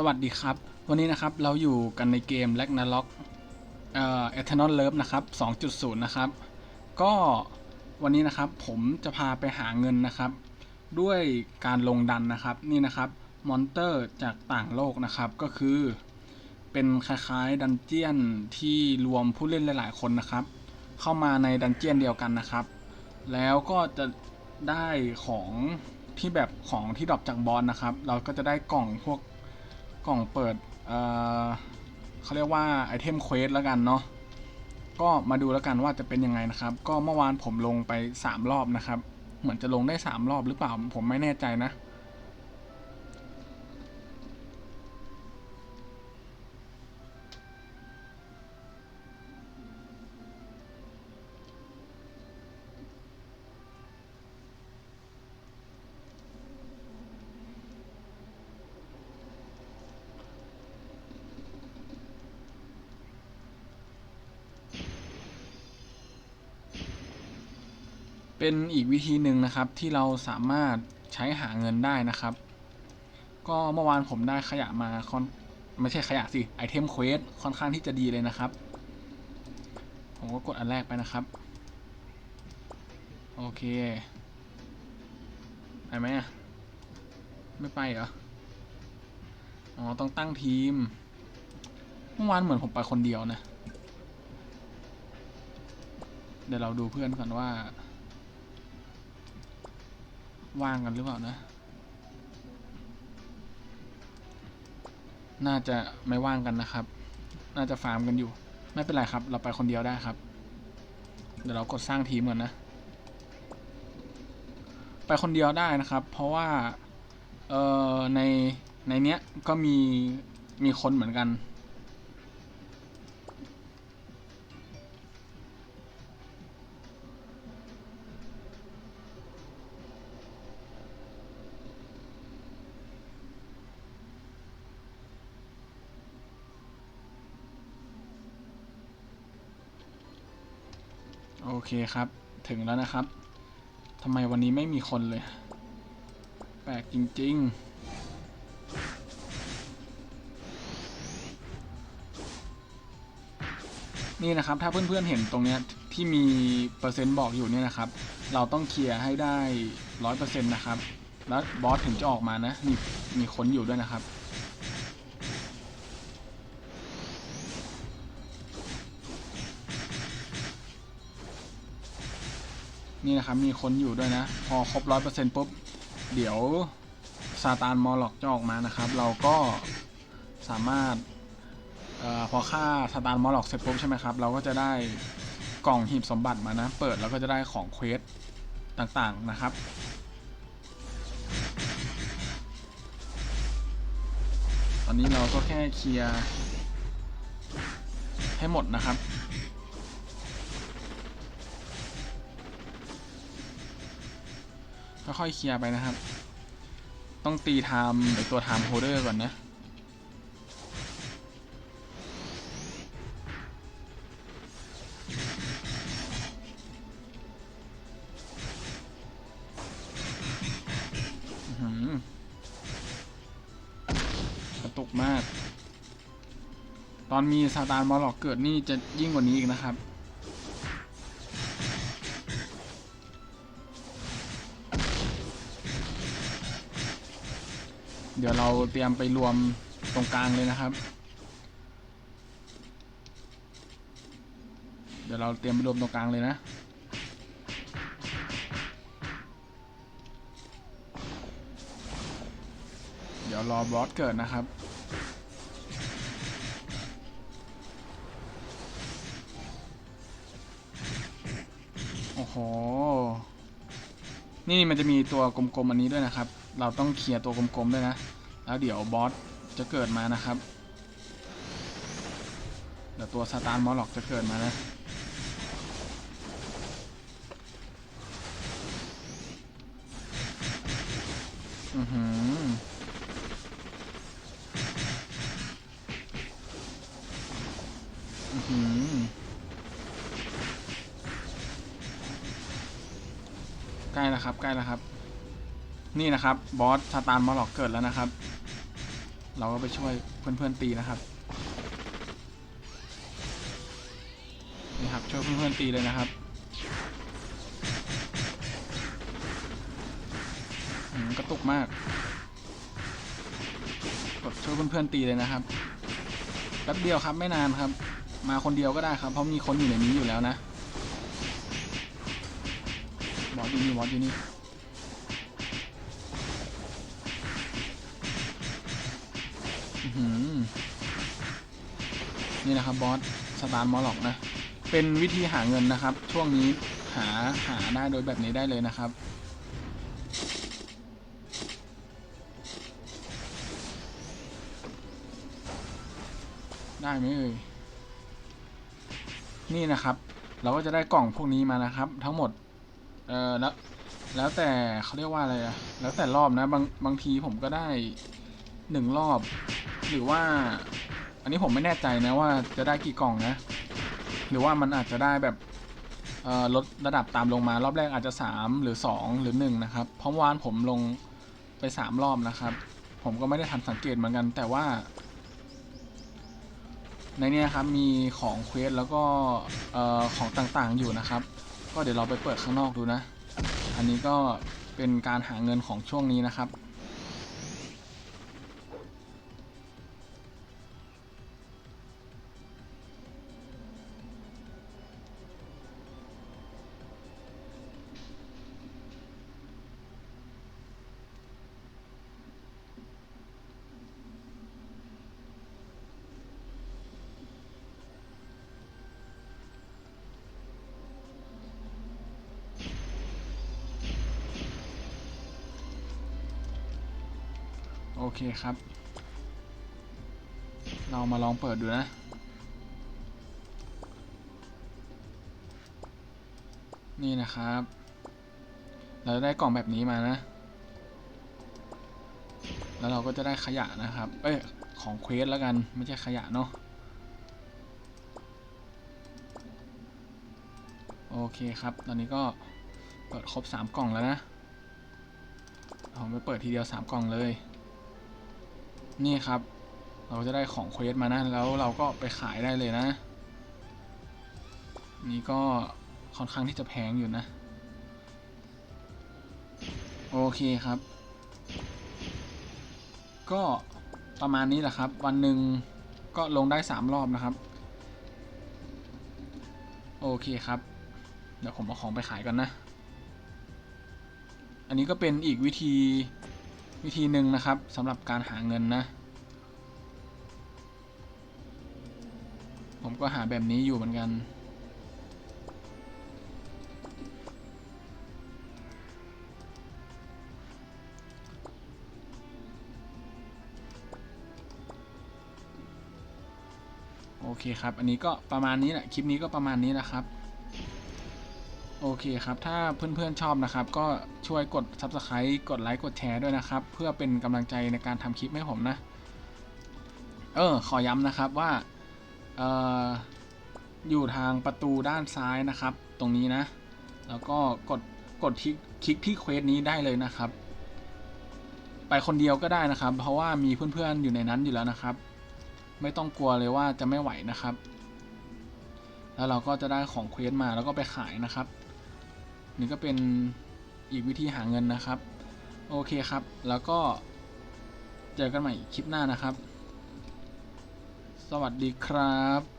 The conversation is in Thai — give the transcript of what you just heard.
สวัสดีครับ วันนี้นะครับเราอยู่กันในเกม r a g n a r o k เอ่อ Eternal Love นะครับ 2.0 นะครับ ก็วันนี้นะครับผมจะพาไปหาเงินนะครับ ด้วยการลงดันนะครับนี่นะครับมอนเตอร์จากต่างโลกนะครับก็คือ เป็นคล้ายๆดันเจียนที่รวมผู้เล่นหลาย ๆ คนนะครับ เข้ามาในดันเจียนเดียวกันนะครับ แล้วก็จะได้ของที่แบบของที่ดรอปจากบอลนะครับ เราก็จะได้กล่องพวก กล่องเปิดเขาเรียกว่าไอเทมเควสแล้วกันเนาะก็มาดูแล้วกันว่าจะเป็นยังไงนะครับ ก็เมื่อวานผมลงไป 3 รอบนะครับ เหมือนจะลงได้ 3 รอบหรือเปล่าผมไม่แน่ใจนะ เป็นอีกวิธีหนึ่งนะครับที่เราสามารถใช้หาเงินได้นะครับ ก็เมื่อวานผมได้ขยะมาคอนไม่ใช่ขยะสิไอเทมเควสค่อนข้างที่จะดีเลยนะครับ ผมก็กดอันแรกไปนะครับ โอเค ไปไหมอะ ไม่ไปเหรอ อ๋อ ต้องตั้งทีม เมื่อวานเหมือนผมไปคนเดียวนะ เดี๋ยวเราดูเพื่อนก่อนว่า ว่างกันหรือเปล่านะ น่าจะไม่ว่างกันนะครับ น่าจะฟาร์มกันอยู่ ไม่เป็นไรครับ เราไปคนเดียวได้ครับ เดี๋ยวเรากดสร้างทีมก่อนนะ ไปคนเดียวได้นะครับ เพราะว่า เอ่อ ใน ในเนี้ยก็มี มีคนเหมือนกัน โอเคครับ ถึงแล้วนะครับทำไมวันนี้ไม่มีคนเลย แปลกจริง ๆ นี่นะครับ ถ้าเพื่อนๆเห็นตรงเนี้ยที่มีเปอร์เซ็นต์บอกอยู่เนี่ยนะครับ เราต้องเคลียร์ให้ได้ร้อยเปอร์เซ็นต์นะครับ แล้วบอสถึงจะออกมานะมีมีคนอยู่ด้วยนะครับ นี่นะครับมีคนอยู่ด้วยนะ พอครบร้อยเปอร์เซ็นต์ปุ๊บ เดี๋ยวซาตานมอลล็อกจะออกมานะครับ เราก็สามารถออพอฆ่าซาตานมอลล็อกเสร็จปุ๊บใช่ไหมครับ เราก็จะได้กล่องหีบสมบัติมานะ เปิดแล้วก็จะได้ของเควสต่างๆนะครับตอนนี้เราก็แค่เคลียร์ให้หมดนะครับ ค่อยๆเคลียร์ไปนะครับ ต้องตีไทม์ไอตัวไทม์โฮเดอร์ก่อนนะหือกระตุกมาก ตอนมีซาตานมอลล็อกเกิดนี่จะยิ่งกว่านี้อีกนะครับ เดี๋ยวเราเตรียมไปรวมตรงกลางเลยนะครับ เดี๋ยวเราเตรียมไปรวมตรงกลางเลยนะ เดี๋ยวรอบอสเกิดนะครับโอ้โห นี่มันจะมีตัวกลมๆอันนี้ด้วยนะครับ เราต้องเคลียร์ตัวกลมๆด้วยนะ แล้วเดี๋ยวบอสจะเกิดมานะครับเดี๋ยวตัวสตาร์มอลล็อกจะเกิดมานะอือหืออือหือใกล้แล้วครับใกล้แล้วครับ นี่นะครับบอสซาตานมอลล็อกเกิดแล้วนะครับ เราก็ไปช่วยเพื่อนๆตีนะครับนี่ครับช่วยเพื่อนๆตีเลยนะครับกระตุกมากกดช่วยเพื่อนๆตีเลยนะครับแป๊บเดียวครับไม่นานครับ มาคนเดียวก็ได้ครับ เพราะมีคนอยู่ในนี้อยู่แล้วนะบอสอยู่นี่บอสอยู่นี่ นี่นะครับบอสสตาร์มอลล็อกนะ เป็นวิธีหาเงินนะครับ ช่วงนี้หาหาได้โดยแบบนี้ได้เลยนะครับ ได้ไหมเอ่ยนี่นะครับ เราก็จะได้กล่องพวกนี้มานะครับ ทั้งหมด เออแล้วแล้วแต่เขาเรียกว่าอะไรอะแล้วแต่รอบนะ บางบางทีผมก็ได้หนึ่งรอบ หรือว่า อันนี้ผมไม่แน่ใจนะว่าจะได้กี่กล่องนะ หรือว่ามันอาจจะได้แบบลดระดับตามลงมารอบแรกอาจจะ 3 หรือ 2 หรือ 1 นะครับเพราะเมื่อวานผมลงไป 3 รอบนะครับ ผมก็ไม่ได้ทันสังเกตเหมือนกัน แต่ว่า ในนี้ครับมีของเควสแล้วก็ของต่างๆอยู่นะครับ ก็เดี๋ยวเราไปเปิดข้างนอกดูนะ อันนี้ก็เป็นการหาเงินของช่วงนี้นะครับ เคครับ เรามาลองเปิดดูนะ นี่นะครับ เราได้กล่องแบบนี้มานะ แล้วเราก็จะได้ขยะนะครับ เอ้ย ของเควสแล้วกัน ไม่ใช่ขยะเนาะ โอเคครับ ตอนนี้ก็เปิดครบ 3 กล่องแล้วนะผมไปเปิดทีเดียว 3 กล่องเลย นี่ครับ เราจะได้ของเควสมานะแล้วเราก็ไปขายได้เลยนะ นี่ก็ค่อนข้างที่จะแพงอยู่นะ โอเคครับ ก็ประมาณนี้แหละครับ วันหนึ่งก็ลงได้ 3 รอบนะครับ โอเคครับ เดี๋ยวผมเอาของไปขายก่อนนะ อันนี้ก็เป็นอีกวิธี วิธีหนึ่งนะครับสำหรับการหาเงินนะ ผมก็หาแบบนี้อยู่เหมือนกันโอเคครับ อันนี้ก็ประมาณนี้แหละ คลิปนี้ก็ประมาณนี้แหละครับ โอเคครับ ถ้าเพื่อนๆชอบนะครับ ก็ช่วยกด Subscribe กดไลค์กดแชร์ด้วยนะครับ เพื่อเป็นกำลังใจในการทำคลิปให้ผมนะ เออ ขอย้ำนะครับว่าเอออยู่ทางประตูด้านซ้ายนะครับ ตรงนี้นะ แล้วก็กดกดที่คลิกที่เควสนี้ได้เลยนะครับ ไปคนเดียวก็ได้นะครับ เพราะว่ามีเพื่อนๆอยู่ในนั้นอยู่แล้วนะครับ ไม่ต้องกลัวเลยว่าจะไม่ไหวนะครับ แล้วเราก็จะได้ของเควสมาแล้วก็ไปขายนะครับ นี่ก็เป็นอีกวิธีหาเงินนะครับ โอเคครับ แล้วก็เจอกันใหม่คลิปหน้านะครับ สวัสดีครับ